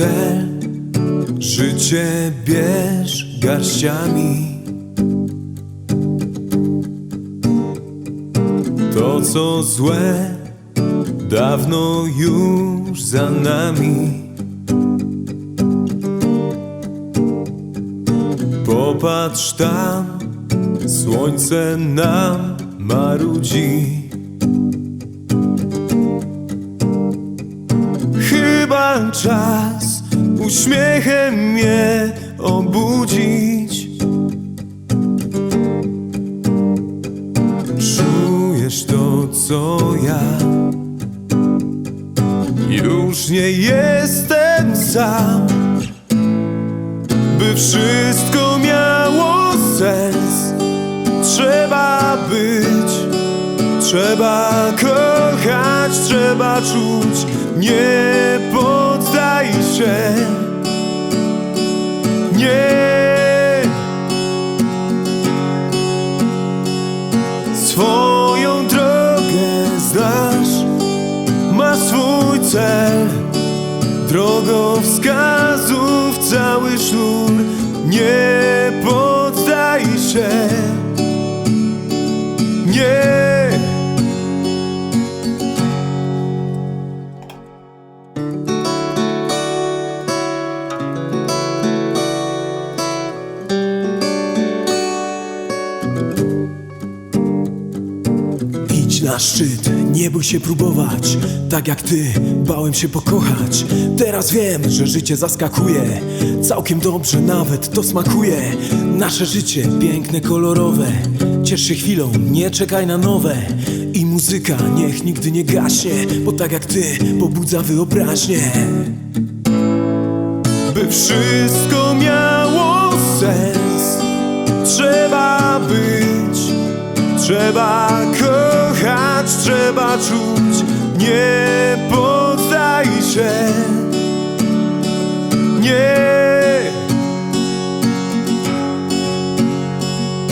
Cel, życie bierz garściami. To co złe, dawno już za nami. Popatrz tam, słońce nam marudzi. Chyba czas uśmiechem mnie obudzić. Czujesz to, co ja. Już nie jestem sam, by wszystko miało sens. Trzeba być, trzeba kochać, trzeba czuć. Nie poddaj się, nie. Swoją drogę znasz, masz swój cel. Drogowskazów cały sznur Nie poddaj się szczyt, nie bój się próbować Tak jak ty, bałem się pokochać. Teraz wiem, że życie zaskakuje Całkiem dobrze nawet to smakuje. Nasze życie piękne, kolorowe Ciesz się chwilą, nie czekaj na nowe. I muzyka niech nigdy nie gaśnie Bo tak jak ty, pobudza wyobraźnię. By wszystko miało sens Trzeba być Trzeba kochać, trzeba czuć, nie poddaj się. Nie.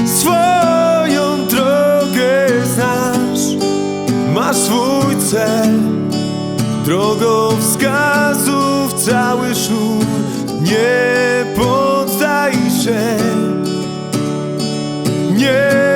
Swoją drogę znasz, masz swój cel, drogowskazów cały sznur. Nie poddaj się. Nie.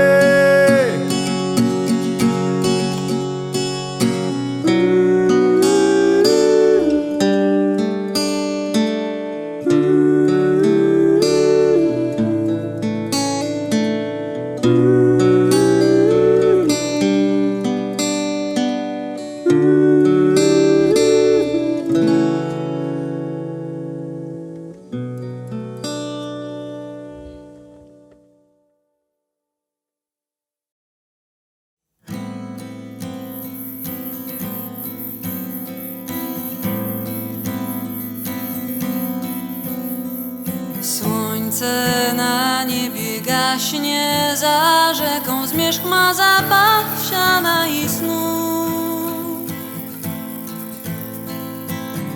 Słońce na niebie gaśnie, za rzeką zmierzch ma zapach siana i snu.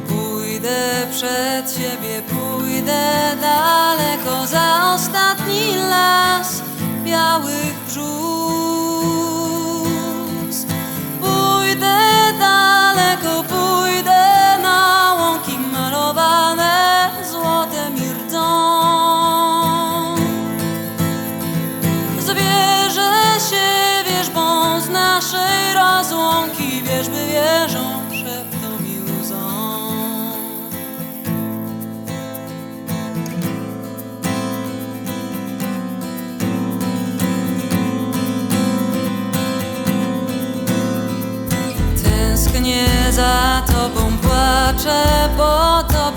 Pójdę przed siebie, pójdę daleko za ostatni las białych brzus. Szeptom i łzą. Tęsknię za tobą, płaczę po tobie,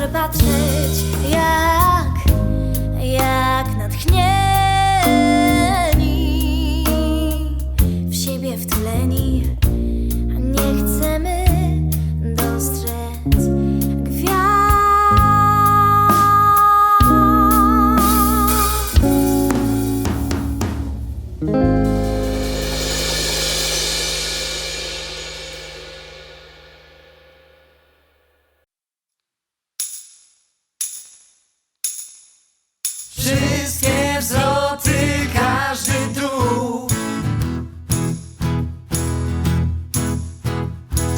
może patrzeć jak, jak natchnienie.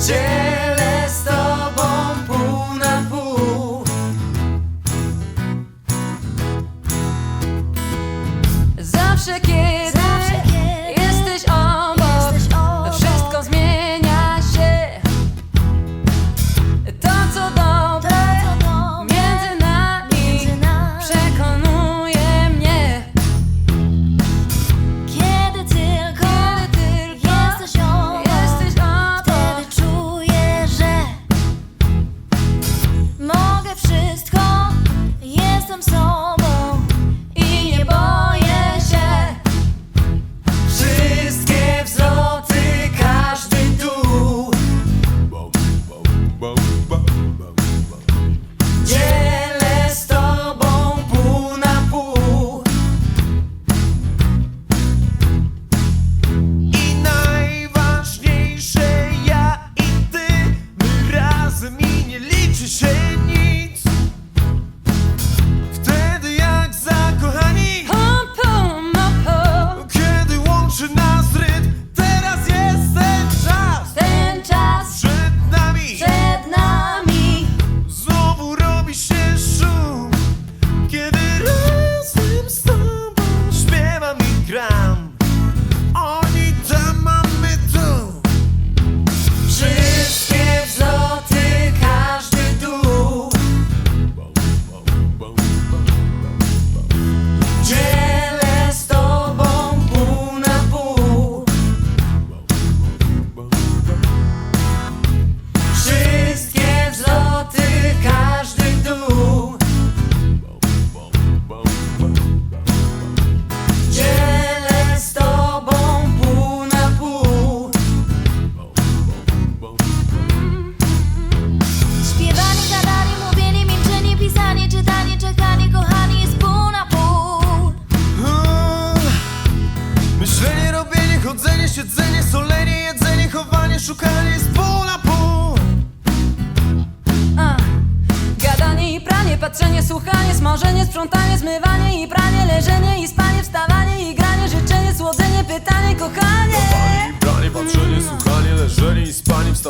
Yeah.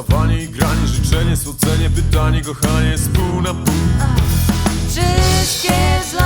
Dostawanie i granie, życzenie, słodzenie, pytanie, kochanie, jest pół na pół. Wszystkie zla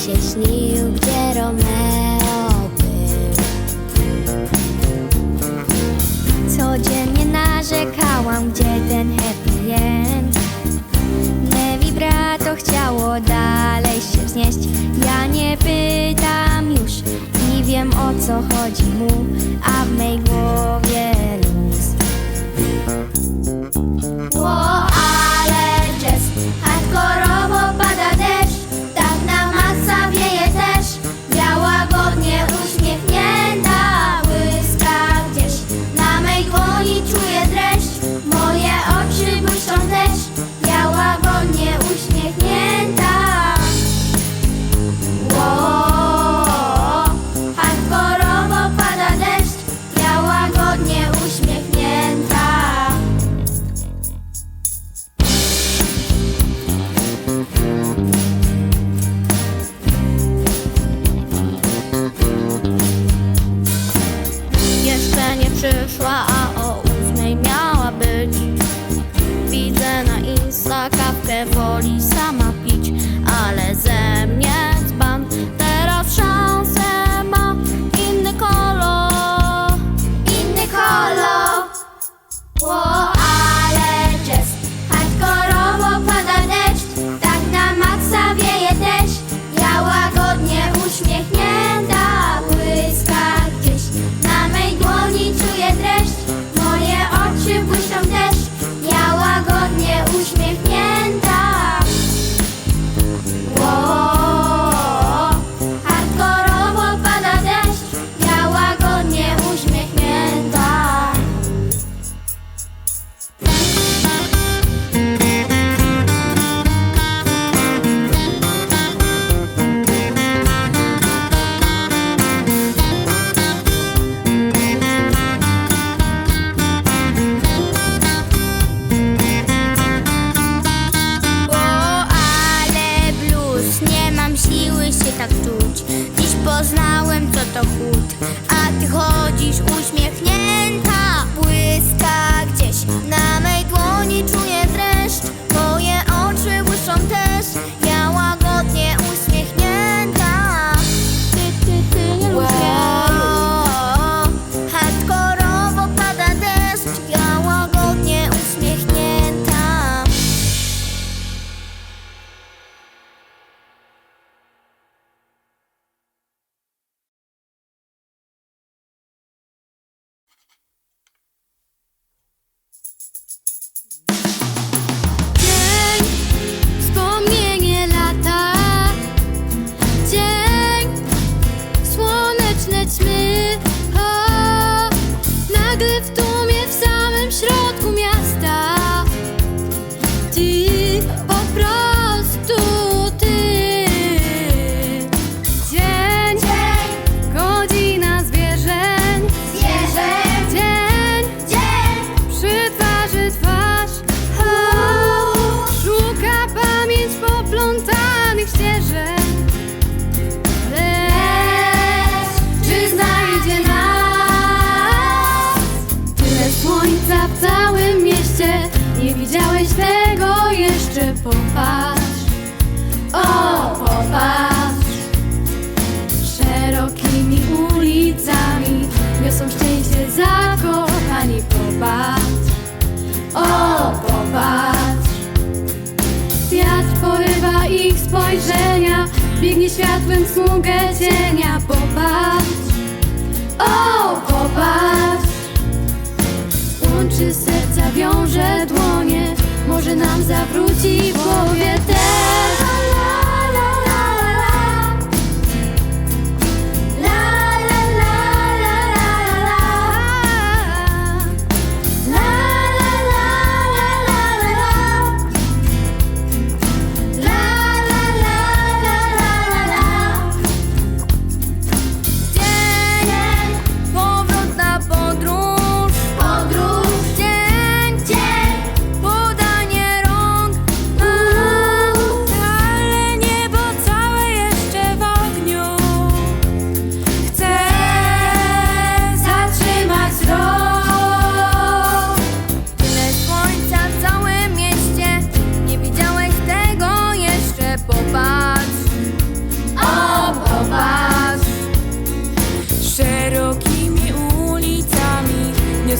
się śnił, gdzie Romeo był Codziennie narzekałam, gdzie ten happy end? Lewi brato chciało dalej się wznieść. Ja nie pytam już i wiem o co chodzi mu, a w mej głowie biegnie świat, więc smugę cienia popatrz. O, popatrz. Łączy serca, wiąże dłonie. Może nam zawróci powie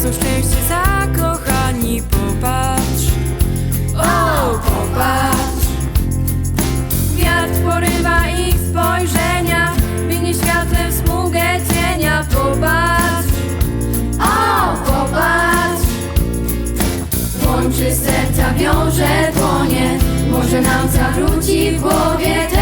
są szczęście zakochani Popatrz, o popatrz. Wiatr porywa ich spojrzenia Minie światłem smugę cienia. Popatrz, o popatrz. Łączy serca, wiąże dłonie. Może nam zawróci w głowie ten